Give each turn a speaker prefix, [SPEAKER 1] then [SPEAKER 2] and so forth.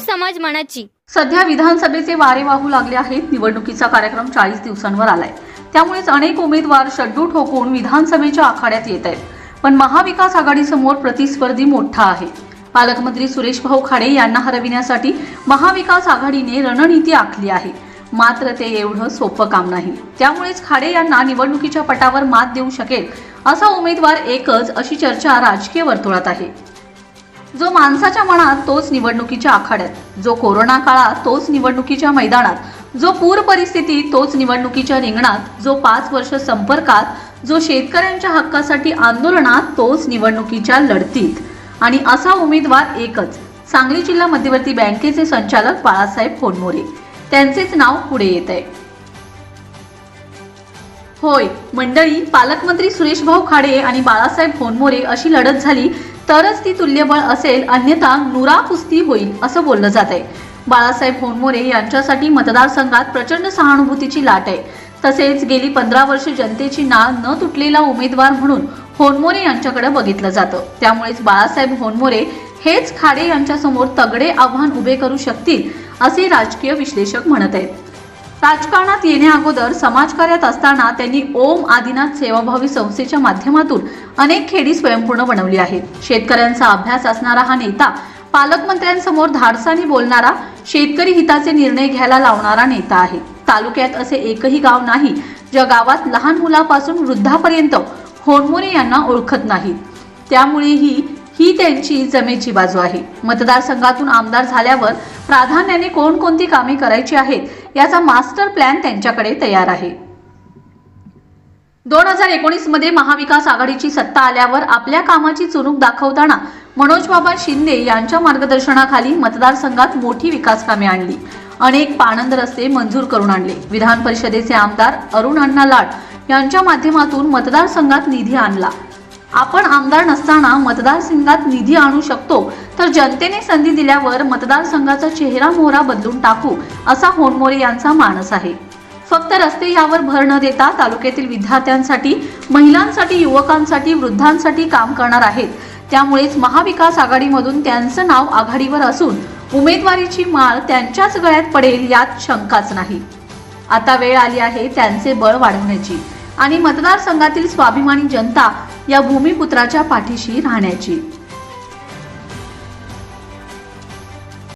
[SPEAKER 1] समाज मनाची.
[SPEAKER 2] सध्या विधानसभेचे वारे वाहू लागले आहेत. निवडणुकीचा कार्यक्रम चाळीस दिवसांवर आलाय. त्यामुळेच अनेक उमेदवार शड्डू ठोकून विधानसभेच्या आखाड्यात येत आहेत. पण महाविकास आघाडीसमोर प्रतिस्पर्धी मोठा आहे. पालकमंत्री सुरेश भाऊ खाडे यांना हरविण्यासाठी महाविकास आघाडीने रणनीती आखली आहे. मात्र ते एवढं सोपं काम नाही. त्यामुळेच खाडे यांना निवडणुकीच्या पटावर मात देऊ शकेल असा उमेदवार एकच अशी चर्चा राजकीय वर्तुळात आहे. जो माणसाच्या मनात तोच निवडणुकीच्या आखाड्यात जो कोरोना काळात तोच निवडणुकीच्या मैदानात जो पूर परिस्थिती तोच निवडणुकीच्या रिंगणात जो पाच वर्ष संपर्कात जो शेतकऱ्यांच्या हक्कासाठी आंदोलनात तोच निवडणुकीच्या लढतीत. आणि असा उमेदवार एकच सांगली जिल्हा मध्यवर्ती बँकेचे संचालक बाळासाहेब फोनमोरे. त्यांचेच नाव पुढे येत आहे. होय मंडळी पालकमंत्री सुरेश भाऊ खाडे आणि बाळासाहेब फोनमोरे अशी लढत झाली तरच ती तुल्यबळ असेल अन्यथा नुरा कुस्ती होईल असं बोललं जात आहे बाळासाहेब होनमोरे यांच्यासाठी मतदारसंघात प्रचंड सहानुभूतीची लाट आहे. तसेच गेली पंधरा वर्ष जनतेची नाळ न तुटलेला उमेदवार म्हणून होनमोरे यांच्याकडे बघितलं जातं. त्यामुळेच बाळासाहेब होनमोरे हेच खाडे यांच्यासमोर तगडे आव्हान उभे करू शकतील असे राजकीय विश्लेषक म्हणत आहेत. राजकारणात येण्याअगोदर समाजकार्यात असताना त्यांनी ओम आदिनाथ सेवाभावी संस्थेच्या माध्यमातून अनेक खेडी स्वयंपूर्ण बनवली आहेत. शेतकऱ्यांचा अभ्यास असणारा हा नेता पालकमंत्र्यांसमोर धाडसाने बोलणारा शेतकरी हिताचे निर्णय घ्यायला लावणारा नेता आहे. तालुक्यात असे एकही गाव नाही ज्या गावात लहान मुलापासून वृद्धापर्यंत होनमोरे यांना ओळखत नाहीत त्यामुळेही ही त्यांची जमेची बाजू आहे. मतदारसंघातून आमदार झाल्यावर प्राधान्याने कोणकोणती कामे करायची आहेत याचा मास्टर प्लॅन त्यांच्याकडे तयार आहे. दोन हजार एकोणीसमध्ये महाविकास आघाडीची सत्ता आल्यावर आपल्या कामाची चुरूक दाखवताना मनोजबाबा शिंदे यांच्या मार्गदर्शनाखाली मतदारसंघात मोठी विकास कामे आणली. अनेक पाणंद रस्ते मंजूर करून आणले. विधान परिषदेचे आमदार अरुण अण्णा लाट यांच्या माध्यमातून मतदारसंघात निधी आणला. आपण आमदार नसताना मतदारसंघात निधी आणू शकतो तर जनतेने संधी दिल्यावर मतदारसंघाचा चेहरा मोहरा बदलून टाकू असा होनमोरे यांचा मानस आहे. फक्त रस्ते यावर भर न देता तालुक्यातील विद्यार्थ्यांसाठी महिलांसाठी युवकांसाठी वृद्धांसाठी काम करणार आहेत. त्यामुळेच महाविकास आघाडीमधून त्यांचं नाव आघाडीवर असून उमेदवारीची माळ त्यांच्याच गळ्यात पडेल यात शंकाच नाही. आता वेळ आली आहे त्यांचे बळ वाढवण्याची. आणि मतदारसंघातील स्वाभिमानी जनता या भूमिपुत्राच्या पाठीशी राहण्याची.